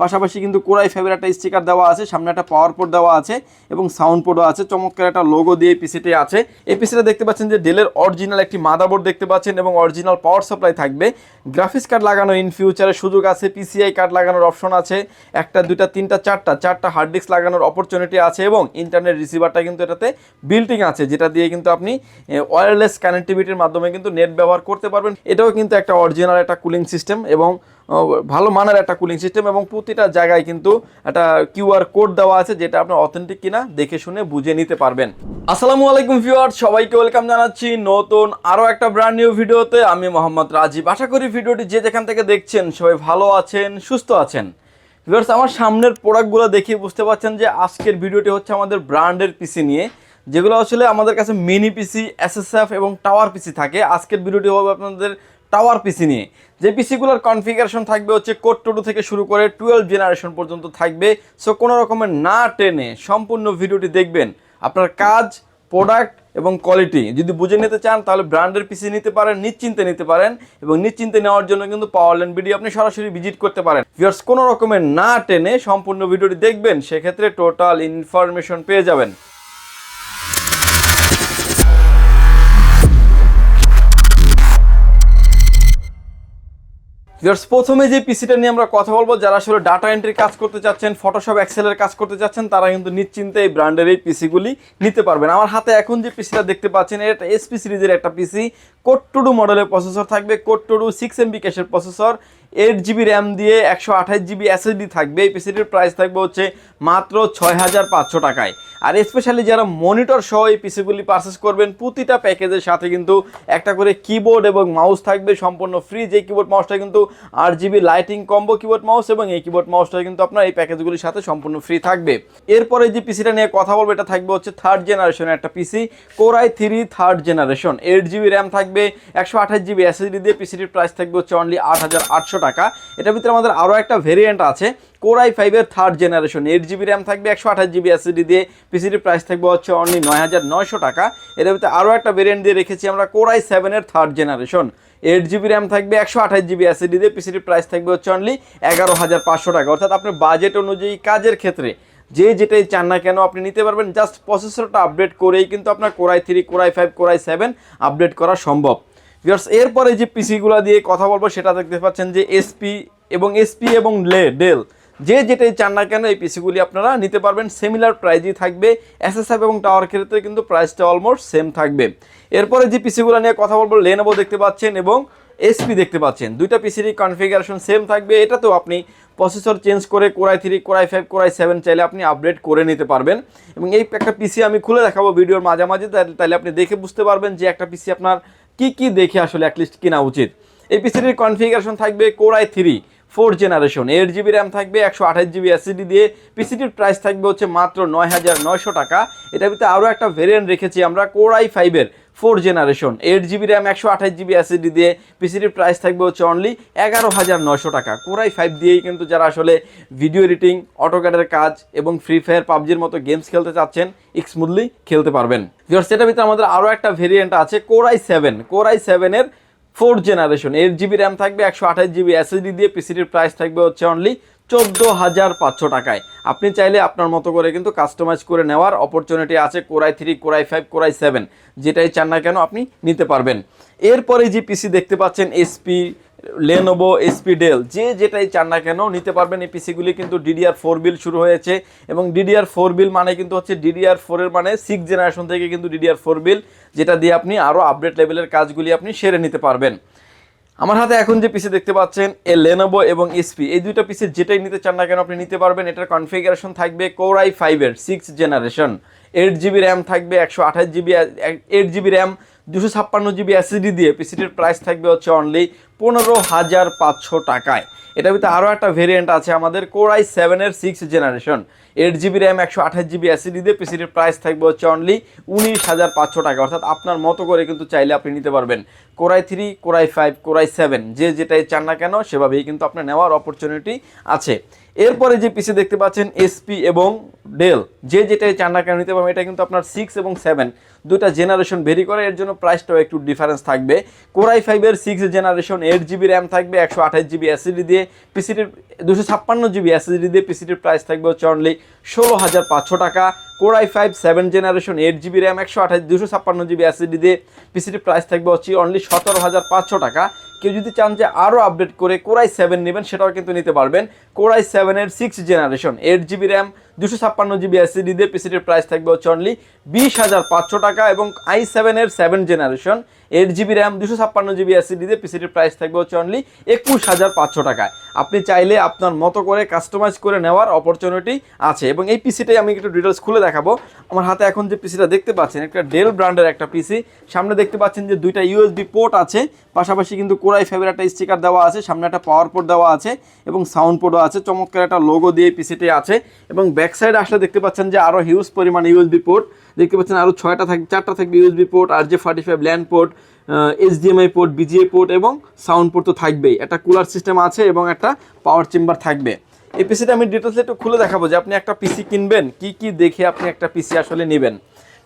পাশাপাশি কিন্তু কোরাই ফাইভের একটা স্টিকার দেওয়া আছে, সামনে একটা পাওয়ার পোর্ট দেওয়া আছে এবং সাউন্ড পোর্টও আছে, চমৎকার একটা লোগো দিয়ে পিসিটি আছে। এই পিসিটা দেখতে পাচ্ছেন যে ডেলের অরিজিনাল একটি মাদারবোর্ড দেখতে পাচ্ছেন এবং অরিজিনাল পাওয়ার সাপ্লাই থাকবে। গ্রাফিক্স কার্ড লাগানো ইন ফিউচারে সুযোগ আছে পিসিআই কার্ড লাগানোর অপশন আছে, একটা, দুইটা, তিনটা, চারটা চারটা হার্ড ডিস্ক লাগানোর অপরচুনিটি আছে এবং ইন্টারনেট রিসিভারটা কিন্তু এটাতে বিল্টিং আছে, যেটা দিয়ে কিন্তু আপনি ওয়্যারলেস কানেক্টিভিটির মাধ্যমে কিন্তু নেট ব্যবহার করতে পারবেন। এটাও কিন্তু একটা অরিজিনাল একটা কুলিং সিস্টেম এবং ভালো মানের একটা কুলিং সিস্টেম এবং প্রতিটা জায়গায় কিন্তু একটা কিউআর কোড দেওয়া আছে যেটা আপনি অথেন্টিক কিনা দেখে শুনে বুঝে নিতে পারবেন। আসসালামু আলাইকুম ভিউয়ার সবাইকে ওয়েলকাম জানাচ্ছি নতুন আরও একটা ব্র্যান্ড নিউ ভিডিওতে। আমি মোহাম্মদ রাজীব। আশা করি ভিডিওটি যে যেখান থেকে দেখছেন সবাই ভালো আছেন, সুস্থ আছেন। ভিউয়ার্স আমার সামনের প্রোডাক্টগুলো দেখে বুঝতে পারছেন যে আজকের ভিডিওটি হচ্ছে আমাদের ব্র্যান্ডের পিসি নিয়ে, যেগুলো আসলে আমাদের কাছে মিনি পিসি এসএসএফ এবং টাওয়ার পিসি থাকে। আজকের ভিডিওটি হবে আপনাদের টাওয়ার পিসি নিয়ে। যে পিসিগুলোর কনফিগারেশন থাকবে হচ্ছে কোড টু থেকে শুরু করে টুয়েলভ জেনারেশন পর্যন্ত থাকবে। সো কোনো রকমের না টেনে সম্পূর্ণ ভিডিওটি দেখবেন। আপনার কাজ প্রোডাক্ট এবং কোয়ালিটি যদি বুঝে নিতে চান, তাহলে ব্র্যান্ডের পিসি নিতে পারেন, নিশ্চিন্তে নিতে পারেন এবং নিশ্চিন্তে নেওয়ার জন্য কিন্তু পাওয়ার ল্যান্ড ভিডিও আপনি সরাসরি ভিজিট করতে পারেন। ভিউয়ার্স কোনো রকমের না টেনে সম্পূর্ণ ভিডিওটি দেখবেন, সেক্ষেত্রে টোটাল ইনফরমেশন পেয়ে যাবেন। ভিউয়ার্স প্রথমে যে পিসিটা নিয়ে আমরা কথা বলব, যারা আসলে ডাটা এন্ট্রি কাজ করতে চাচ্ছেন ফটোশপ এক্সেলের কাজ করতে চাচ্ছেন, তারা কিন্তু নিশ্চিন্তে এই ব্র্যান্ডের এই পিসিগুলি নিতে পারবেন। আমার হাতে এখন যে পিসিটা দেখতে পাচ্ছেন, এটা এসপি সিরিজের একটা পিসি কোড টু মডেলের প্রসেসর থাকবে কোট টু সিক্স এমবি ক্যাশের প্রসেসর এইট জিবি র্যাম দিয়ে একশো আঠাশ জিবি এসএসডি থাকবে। এই পিসিটির প্রাইস থাকবে হচ্ছে মাত্র ছয় হাজার পাঁচশো টাকায়। আর স্পেশালি যারা মনিটর সহ এই পিসিগুলি পারচেস করবেন, প্রতিটা প্যাকেজের সাথে কিন্তু একটা করে কিবোর্ড এবং মাউস থাকবে। সম্পূর্ণ ফ্রি যে কিবোর্ড মাউসটা কিন্তু আট GB lighting combo keyboard mouse এবং এই কিবোর্ড মাউসটা কিন্তু আপনার এই প্যাকেজগুলির সাথে সম্পূর্ণ ফ্রি থাকবে। এরপরে যে পিসিটা নিয়ে কথা বলব, এটা থাকবে হচ্ছে থার্ড জেনারেশনের একটা PC core i three third generation eight GB RAM থাকবে, একশো আঠাশ জিবি এসএসডি দিয়ে পিসিটির প্রাইস থাকবে হচ্ছে অনলি আট হাজার আটশো টাকা। এটার ভিতরে আমাদের আরও একটা ভেরিয়েন্ট আছে কোরাই ফাইভের third generation eight GB RAM থাকবে, একশো আঠাশ জিবি এসএসডি দিয়ে পিসিটির প্রাইস থাকবে হচ্ছে অনলি নয় হাজার নয়শো টাকা। এটার ভিতরে আরও একটা ভেরিয়েন্ট দিয়ে রেখেছি আমরা কোরাই সেভেনের third generation eight GB RAM থাকবে, একশো আঠাশ জিবি এসএসডি দিয়ে পিসিটির প্রাইস থাকবে হচ্ছে অনলি এগারো হাজার পাঁচশো টাকা। অর্থাৎ আপনার বাজেট অনুযায়ী কাজের ক্ষেত্রে যে যেটাই চান না কেন আপনি নিতে পারবেন জাস্ট প্রসেসরটা আপডেট করেই কিন্তু আপনার core i three core i five core i seven update করা সম্ভব। ভিউয়ার্স এরপরে যে পিসিগুলো দিয়ে কথা বলব, সেটা দেখতে পাচ্ছেন যে এসপি এবং এসপি এবং লে ডেল যে যেটাই চান না কেন এই পিসিগুলি আপনারা নিতে পারবেন। সিমিলার প্রাইজই থাকবে। এসএসএফ এবং টাওয়ার ক্ষেত্রে কিন্তু প্রাইসটা অলমোস্ট সেম থাকবে। এরপরে যে পিসিগুলো নিয়ে কথা বলব লেনোভো দেখতে পাচ্ছেন এবং এসপি দেখতে পাচ্ছেন। দুইটা পিসির কনফিগারেশন সেম থাকবে। এটাতেও আপনি প্রসেসর চেঞ্জ করে core i three core i five core i seven চাইলে আপনি আপডেট করে নিতে পারবেন। এবং এই একটা পিসি আমি খুলে দেখাবো ভিডিওর মাঝামাঝি, তাহলে আপনি দেখে বুঝতে পারবেন যে একটা পিসি আপনার কি কি দেখে আসলে অ্যাটলিস্ট কেনা উচিত? এই পিসির কনফিগারেশন থাকবে core i three four generation eight GB RAM থাকবে, একশো আঠাশ জিবি এসিডি দিয়ে। পিসিটির প্রাইস থাকবে হচ্ছে মাত্র নয় হাজার নয়শো টাকা। এটার ভিতরে আরও একটা ভেরিয়েন্ট রেখেছি আমরা কোরাই ফাইভের four generation. Eight GB RAM একশো আঠাশ জিবি এসএসডি দিয়ে পিসিটির প্রাইস থাকবে হচ্ছে অনলি এগারো হাজার নশো টাকা। কোরাই ফাইভ দিয়েই কিন্তু যারা আসলে ভিডিও এডিটিং অটোক্যাডের কাজ এবং ফ্রি ফায়ার পাবজির মতো গেমস খেলতে চাচ্ছেন স্মুথলি খেলতে পারবেন। সেটার ভিতরে আমাদের আরও একটা ভেরিয়েন্ট আছে core i seven core i সেভেনের four generation. Eight GB RAM থাকবে একশো আঠাশ জিবি এসএসডি দিয়ে পিসিটির প্রাইস থাকবে হচ্ছে অনলি চোদ্দ হাজার পাঁচশো টাকায়। আপনি চাইলে আপনার মতো করে কিন্তু কাস্টমাইজ করে নেওয়ার অপরচুনিটি আছে core i three, core i five, core i seven, যেটাই চান না কেন আপনি নিতে পারবেন। এরপরে যে পিসি দেখতে পাচ্ছেন এসপি লেনোভো এসপি ডেল যে যেটাই চান না কেন নিতে পারবেন এই পিসিগুলি কিন্তু ডিডিআর ফোর বিল শুরু হয়েছে এবং ডিডিআর ফোর বিল মানে কিন্তু হচ্ছে ডিডিআর ফোরের মানে সিক্স জেনারেশন থেকে কিন্তু ডিডিআর ফোর বিল যেটা দিয়ে আপনি আরও আপডেট লেভেলের কাজগুলি আপনি সেরে নিতে পারবেন। আমার হাতে এখন যে পিসি দেখতে পাচ্ছেন এ লেনোভো এবং এসপি এই দুইটা পিসি যেটাই নিতে চান না কেন আপনি নিতে পারবেন, এটার কনফিগারেশন থাকবে কোরাই ফাইভের six generation eight GB RAM থাকবে, একশো আঠাশ জিবি এইট জিবি র্যাম দুশো ছাপ্পান্ন জিবি এসিডি দিয়ে পিসিটির প্রাইস থাকবে হচ্ছে অনলি পনেরো হাজার পাঁচশো টাকায়। এটার ভিতরে আরও একটা ভেরিয়েন্ট আছে আমাদের কোরাই সেভেনের six generation eight GB RAM একশো আঠাশ জিবি এসিডি দিয়ে পিসিটির প্রাইস থাকবে হচ্ছে অনলি উনিশ হাজার পাঁচশো টাকা। অর্থাৎ আপনার মতো করে কিন্তু চাইলে আপনি নিতে পারবেন। Core i three core i five core i seven যে যেটাই চান না কেন, সেভাবেই কিন্তু আপনার নেওয়ার অপরচুনিটি আছে। এরপরে যে পিসি দেখতে পাচ্ছেন এসপি এবং ডেল যে যেটাই চান না কেন নিতে পারবেন, এটা কিন্তু আপনার সিক্স এবং সেভেন দুটা জেনারেশন ভেরি করে, এর জন্য প্রাইসটাও একটু ডিফারেন্স থাকবে। কোরাই ফাইভের six generation eight GB RAM থাকবে, একশো আঠাশ জিবি এসিডি দিয়ে পিসিটির দুশো ছাপ্পান্ন জিবি এসিডি দিয়ে পিসিটির প্রাইস থাকবে হচ্ছে অনলি ষোলো হাজার পাঁচশো টাকা। Core i five seven generation eight GB RAM একশো আঠাশ, দুশো ছাপ্পান্ন জিবি এসএসডি দিয়ে পিসিটির প্রাইস থাকবে হচ্ছে অনলি সতেরো হাজার পাঁচশো টাকা। কেউ যদি চান যে আরও আপডেট করে কোরাই সেভেন নেবেন, সেটাও কিন্তু নিতে পারবেন। কোরাই সেভেনের six generation eight GB RAM দুশো ছাপ্পান্ন জিবি এসএসডি দিয়ে পিসিটির প্রাইস থাকবে হচ্ছে অনলি বিশ হাজার পাঁচশো টাকা এবং আই সেভেনের seven generation eight GB RAM দুশো ছাপ্পান্ন জিবি এসএসডি দিয়ে পিসিটির প্রাইস থাকবে হচ্ছে অনলি একুশ হাজার পাঁচশো টাকায়। আপনি চাইলে আপনার মতো করে কাস্টমাইজ করে নেওয়ার অপরচুনিটি আছে। এবং এই পিসিটাই আমি একটু ডিটেলস খুলে দেখাবো। আমার হাতে এখন যে পিসিটা দেখতে পাচ্ছেন, একটা ডেল ব্র্যান্ডের একটা পিসি সামনে দেখতে পাচ্ছেন যে দুইটা ইউএসবি পোর্ট আছে। পাশাপাশি কিন্তু কোরাই ফাইভের একটা স্টিকার দেওয়া আছে। সামনে একটা পাওয়ার পোর্ট দেওয়া আছে এবং সাউন্ড পোর্টও আছে। চমৎকার একটা লোগো দিয়ে পিসিটি আছে। এবং ব্যাক সাইড আসলে দেখতে পাচ্ছেন যে আরও হিউজ পরিমাণ ইউএসবি পোর্ট দেখতে পাচ্ছেন আরও ছয়টা থাকবে চারটা থাকবে ইউএসবি পোর্ট আর যে forty five LAN port HDMI port VGA port এবং সাউন্ড পোর্ট তো থাকবেই। একটা কুলার সিস্টেম আছে এবং একটা পাওয়ার চেম্বার থাকবে। এই পিসিটা আমি ডিটেলসে একটু খুলে দেখাবো যে আপনি একটা পিসি কিনবেন, কি কি দেখে আপনি একটা পিসি আসলে নেবেন।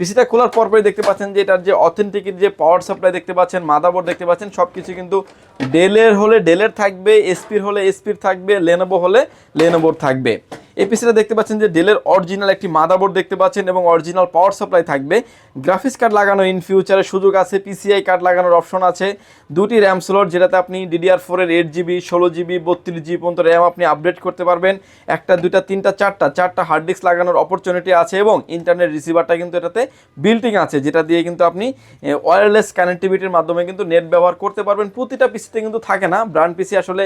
পিসিটা খোলার পরপরই দেখতে পাচ্ছেন যে এটার যে অথেন্টিক যে পাওয়ার সাপ্লাই দেখতে পাচ্ছেন মাদাবোর্ড দেখতে পাচ্ছেন সব কিছু কিন্তু ডেলের হলে ডেলের থাকবে এসপির হলে এসপির থাকবে লেনোভো হলে লেনোভোর থাকবে। এই দেখতে পাচ্ছেন যে ডেলের অরিজিনাল একটি মাদাবোর্ড দেখতে পাচ্ছেন এবং অরিজিনাল পাওয়ার সাপ্লাই থাকবে। গ্রাফিক্স কার্ড লাগানো ইন ফিউচারে সুযোগ আছে পিসিআই কার্ড লাগানোর অপশন আছে। দুটি র্যাম স্লট যেটাতে আপনি ডিডিআর ফোরের এইট জিবি ষোলো জিবি বত্রিশ জিবি পর্যন্ত র্যাম আপনি আপডেট করতে পারবেন। একটা দুটা তিনটা, চারটা চারটা হার্ড ডিস্ক লাগানোর অপরচুনিটি আছে এবং ইন্টারনেট রিসিভারটা কিন্তু এটাতে বিল্টিং আছে, যেটা দিয়ে কিন্তু আপনি ওয়্যারলেস কানেক্টিভিটির মাধ্যমে কিন্তু নেট ব্যবহার করতে পারবেন। প্রতিটা পিসিতে কিন্তু থাকে না। ব্র্যান্ড পিসি আসলে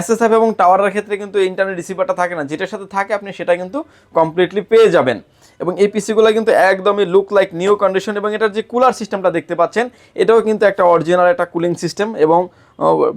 এসএসএফ এবং টাওয়ারের ক্ষেত্রে কিন্তু ইন্টারনেট রিসিভারটা থাকে না। যেটার সাথে থাকে, আপনি সেটা কিন্তু কমপ্লিটলি পেয়ে যাবেন। এবং এই পিসিগুলো কিন্তু একদমই লুক লাইক নিউ কন্ডিশন এবং এটার যে কুলার সিস্টেমটা দেখতে পাচ্ছেন, এটাও কিন্তু একটা অরিজিনাল একটা কুলিং সিস্টেম এবং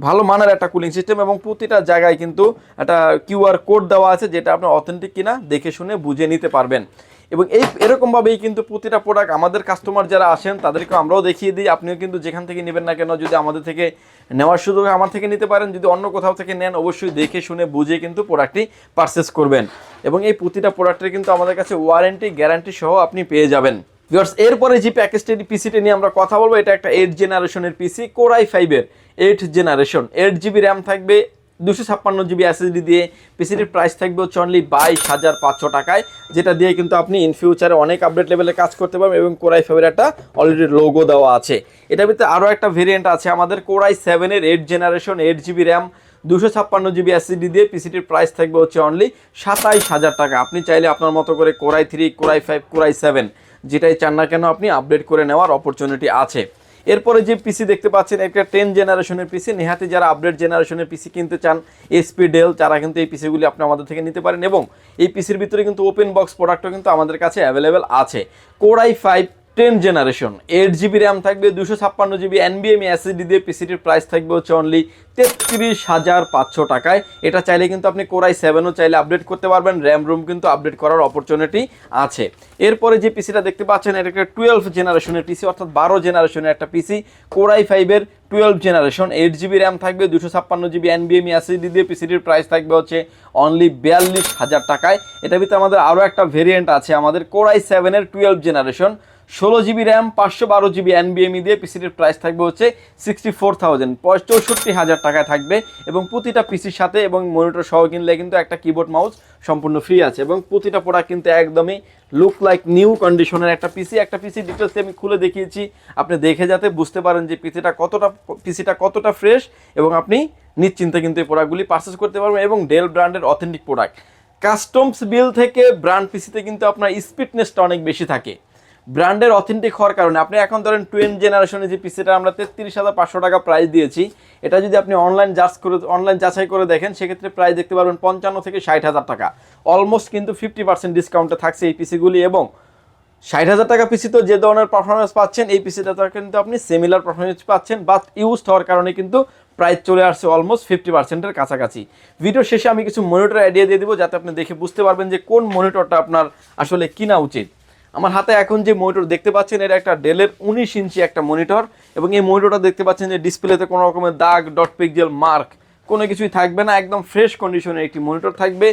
ভালো মানের একটা কুলিং সিস্টেম এবং প্রতিটা জায়গায় কিন্তু একটা কিউআর কোড দেওয়া আছে যেটা আপনি অথেন্টিক কিনা দেখে শুনে বুঝে নিতে পারবেন। এবং এই এরকমভাবেই কিন্তু প্রতিটা প্রোডাক্ট আমাদের কাস্টমার যারা আসেন, তাদেরকে আমরাও দেখিয়ে দিই। আপনিও কিন্তু যেখান থেকে নেবেন না কেন, যদি আমাদের থেকে নেওয়ার সুযোগ আমার থেকে নিতে পারেন। যদি অন্য কোথাও থেকে নেন, অবশ্যই দেখে শুনে বুঝে কিন্তু প্রোডাক্টটি পারচেস করবেন। এবং এই প্রতিটা প্রোডাক্টের কিন্তু আমাদের কাছে ওয়ারেন্টি গ্যারান্টি সহ আপনি পেয়ে যাবেন। ভিউয়ার্স এরপরে যে প্যাকেজটি পিসিটি নিয়ে আমরা কথা বলব, এটা একটা এইট জেনারেশনের পিসি কোরাই ফাইভের eight generation eight GB RAM থাকবে দুশো ছাপ্পান্ন জিবি এসএসডি দিয়ে পিসিটির প্রাইস থাকবে হচ্ছে অনলি বাইশ হাজার পাঁচশো টাকায়, যেটা দিয়ে কিন্তু আপনি ইন ফিউচারে অনেক আপডেট লেভেলে কাজ করতে পারবেন এবং কোরাই ফাইভের একটা অলরেডি লোগো দেওয়া আছে। এটার ভিতরে আরও একটা ভেরিয়েন্ট আছে, আমাদের কোরাই সেভেনের eight generation eight GB RAM দুশো ছাপ্পান্ন জিবি এসএসডি দিয়ে পিসিটির প্রাইস থাকবে হচ্ছে অনলি সাতাইশ হাজার টাকা। আপনি চাইলে আপনার মতো করে core i three core i five core i seven যেটাই চান না কেন আপনি আপডেট করে নেওয়ার অপরচুনিটি আছে। এরপরে যে পিসি দেখতে পাচ্ছেন, একটা টেন জেনারেশনের পিসি নেহাতে যারা আপডেট জেনারেশনের পিসি কিনতে চান এসপি ডেল তারা কিন্তু এই পিসিগুলি আপনি আমাদের থেকে নিতে পারেন। এবং এই পিসির ভিতরে কিন্তু ওপেন বক্স প্রোডাক্টও কিন্তু আমাদের কাছে অ্যাভেলেবেল আছে। Core i five ten generation. Eight GB RAM থাকবে দুশো ছাপ্পান্ন জিবি এনবিএমই এসএসডি দিয়ে পিসিটির প্রাইস থাকবে হচ্ছে অনলি তেত্রিশ হাজার পাঁচশো টাকায়। এটা চাইলে কিন্তু আপনি কোরাই সেভেনও চাইলে আপডেট করতে পারবেন। র্যাম রুম কিন্তু আপডেট করার অপরচুনিটি আছে। এরপরে যে পিসিটা দেখতে পাচ্ছেন, এটা একটা টুয়েলভ জেনারেশনের পিসি অর্থাৎ বারো জেনারেশনের একটা পিসি কোরাই ফাইভের twelve generation eight GB RAM থাকবে দুশো ছাপ্পান্ন জিবি এনবিএমই এসএসডি দিয়ে পিসিটির প্রাইস থাকবে হচ্ছে অনলি বিয়াল্লিশ হাজার টাকায়। এটা ভিতরে আমাদের আরও একটা ভেরিয়েন্ট আছে, আমাদের কোরাই সেভেনের টুয়েলভ জেনারেশন। ষোলো জিবি র্যাম, পাঁচশো বারো জিবি এনবিএমই দিয়ে পিসিটির প্রাইস থাকবে হচ্ছে সিক্সটি ফোর থাউজেন্ড চৌষট্টি হাজার টাকায় থাকবে এবং প্রতিটা পিসির সাথে এবং মনিটর সহ কিনলে কিন্তু একটা কিবোর্ড মাউস সম্পূর্ণ ফ্রি আছে এবং প্রতিটা প্রোডাক্ট কিন্তু একদমই লুক লাইক নিউ কন্ডিশনের একটা পিসি একটা পিসি ডিটেলস আমি খুলে দেখিয়েছি, আপনি দেখে যাতে বুঝতে পারেন যে পিসিটা কতটা পিসিটা কতটা ফ্রেশ এবং আপনি নিশ্চিন্তে কিন্তু এই প্রোডাক্টগুলি পারচেস করতে পারবেন এবং ডেল ব্র্যান্ডের অথেন্টিক প্রোডাক্ট কাস্টমস বিল থেকে ব্র্যান্ড পিসিতে কিন্তু আপনার স্পিডনেসটা অনেক বেশি থাকে। ব্র্যান্ডের অথেন্টিক হওয়ার কারণে। আপনি এখন ধরেন টুয়েন জেনারেশনের যে পিসিটা আমরা তেত্রিশ হাজার পাঁচশো টাকা প্রাইস দিয়েছি। এটা যদি আপনি অনলাইন জাজ করে অনলাইন যাচাই করে দেখেন, সেক্ষেত্রে প্রাইস দেখতে পারবেন পঞ্চান্ন থেকে ষাট হাজার টাকা। অলমোস্ট কিন্তু ফিফটি পার্সেন্ট ডিসকাউন্টে থাকছে এই পিসিগুলি এবং ষাট হাজার টাকা পিসি তো যে ধরনের পারফরমেন্স পাচ্ছেন, এই পিসিটা কিন্তু আপনি সিমিলার পারফরমেন্স পাচ্ছেন বাট ইউজ হওয়ার কারণে কিন্তু প্রাইস চলে আসছে অলমোস্ট ফিফটি পার্সেন্টের কাছাকাছি। ভিডিও শেষে আমি কিছু মনিটর আইডিয়া দিয়ে দিব, যাতে আপনি দেখে বুঝতে পারবেন যে কোন মনিটরটা আপনার আসলে কিনা উচিত। আমার হাতে এখন যে মনিটর দেখতে পাচ্ছেন, এটা একটা ডেলের উনিশ ইঞ্চি একটা মনিটর এবং এই মনিটরটা দেখতে পাচ্ছেন যে ডিসপ্লেতে কোনো রকমের দাগ ডট পিকজেল মার্ক কোনো কিছুই থাকবে না, একদম ফ্রেশ কন্ডিশনের একটি মনিটর থাকবে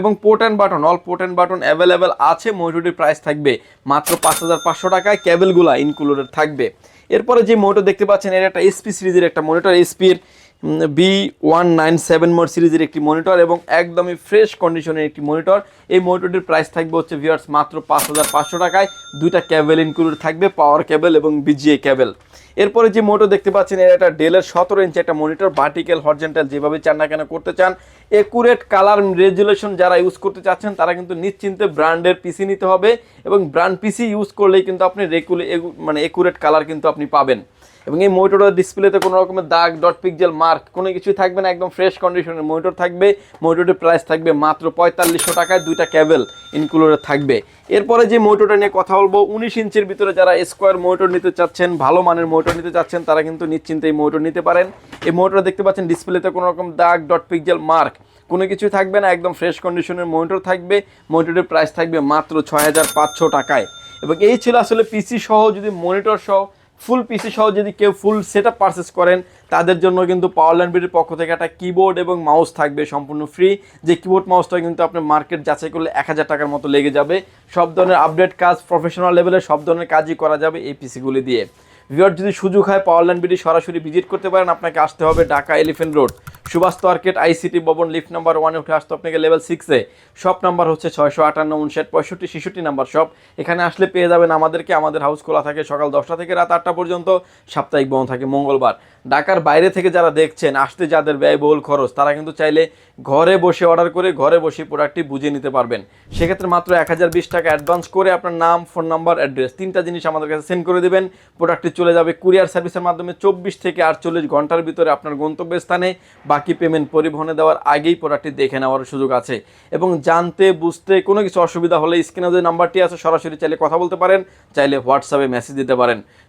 এবং port and button all port and button available আছে মনিটরটির প্রাইস থাকবে মাত্র পাঁচ হাজার পাঁচশো টাকায় কেবলগুলা ইনক্লুডেড থাকবে। এরপরে যে মনিটর দেখতে পাচ্ছেন, এটা একটা এসপি সিরিজের একটা মনিটর এসপির B one nine seven more সিরিজের একটি মনিটর এবং একদমই ফ্রেশ কন্ডিশনের একটি মনিটর এই মনিটরটির প্রাইস থাকবে হচ্ছে ভিউয়ার্স মাত্র পাঁচ হাজার পাঁচশো টাকায়। দুইটা ক্যাবেল ইনক্লুড থাকবে পাওয়ার কেবল এবং বিজিএ ক্যাবেল এরপরে যে মোটর দেখতে পাচ্ছেন, এর একটা ডেলের সতেরো ইঞ্চি একটা মনিটর ভার্টিক্যাল হরজেন্টাল যেভাবে চান না কেন করতে চান। একুরেট কালার রেজুলেশন যারা ইউজ করতে চাচ্ছেন, তারা কিন্তু নিশ্চিন্তে ব্র্যান্ডের পিসি নিতে হবে এবং ব্র্যান্ড পিসি ইউজ করলেই কিন্তু আপনি রেগুলে মানে একুরেট কালার কিন্তু আপনি পাবেন। এবং এই মনিটরের ডিসপ্লেতে কোনো রকমের দাগ ডট পিকজেল মার্ক কোনো কিছুই থাকবে না, একদম ফ্রেশ কন্ডিশনের মনিটর থাকবে। মনিটরের প্রাইস থাকবে মাত্র পঁয়তাল্লিশশো টাকায় দুইটা ক্যাবেল ইনক্লুডেড থাকবে। এরপরে যে মনিটরটা নিয়ে কথা বলব, উনিশ ইঞ্চির ভিতরে যারা স্কোয়ার মোটর নিতে চাচ্ছেন, ভালো মানের মনিটর নিতে চাচ্ছেন, তারা কিন্তু নিশ্চিন্তে এই মোটর নিতে পারেন। এই মনিটর দেখতে পাচ্ছেন ডিসপ্লেতে কোনো রকম দাগ ডট পিকজেল মার্ক কোনো কিছুই থাকবে না, একদম ফ্রেশ কন্ডিশনের মনিটর থাকবে। মনিটরের প্রাইস থাকবে মাত্র ছয় হাজার পাঁচশো টাকায়। এবং এই ছিল আসলে পিসি সহ যদি মনিটর সহ ফুল পিসি সহ যদি কেউ ফুল সেট আপ পারচেস করেন, তাদের জন্য কিন্তু পাওয়ার ল্যান্ড বিডির পক্ষ থেকে একটা কিবোর্ড এবং মাউস থাকবে সম্পূর্ণ ফ্রি যে কিবোর্ড মাউসটা কিন্তু আপনি মার্কেট যাচাই করলে এক হাজার টাকার মতো লেগে যাবে। সব ধরনের আপডেট কাজ প্রফেশনাল লেভেলে সব ধরনের কাজই করা যাবে এই পিসিগুলি দিয়ে। ভিওর যদি সুযোগ হয় পাওয়ার ল্যান্ড বিডি সরাসরি ভিজিট করতে পারেন, আপনাকে আসতে হবে Dhaka elephant road Subhash market ICT Bhaban, lift number ওয়ানে উঠে আসতো আপনাকে লেভেল সিক্সে শপ নাম্বার হচ্ছে ছয়শো আটান্ন, উনষাট, পঁয়ষট্টি, ছেষট্টি নাম্বার শপ এখানে আসলে পেয়ে যাবেন আমাদেরকে, আমাদের হাউস খোলা থাকে সকাল দশটা থেকে রাত আটটা পর্যন্ত। সাপ্তাহিক বন্ধ থাকে মঙ্গলবার। ঢাকার বাইরে থেকে যারা দেখছেন, আসতে যাদের ব্যয়বহুল খরচ, তারা কিন্তু চাইলে ঘরে বসে অর্ডার করে ঘরে বসে প্রোডাক্টটি বুঝে নিতে পারবেন। সেক্ষেত্রে মাত্র এক হাজার বিশ টাকা অ্যাডভান্স করে আপনার নাম ফোন নাম্বার অ্যাড্রেস তিনটা জিনিস আমাদের কাছে সেন্ড করে দেবেন। প্রোডাক্টটি চলে যাবে কুরিয়ার সার্ভিসের মাধ্যমে চব্বিশ থেকে আটচল্লিশ ঘণ্টার ভিতরে আপনার গন্তব্যস্থানে। বাকি পেমেন্ট পরিবহনে দেওয়ার আগেই প্রোডাক্টটি দেখে নেওয়ার সুযোগ আছে। এবং জানতে, বুঝতে কোনো কিছু অসুবিধা হলে স্ক্রিনে যে নাম্বারটি আছে, সরাসরি চাইলে কথা বলতে পারেন, চাইলে হোয়াটসঅ্যাপে মেসেজ দিতে পারেন।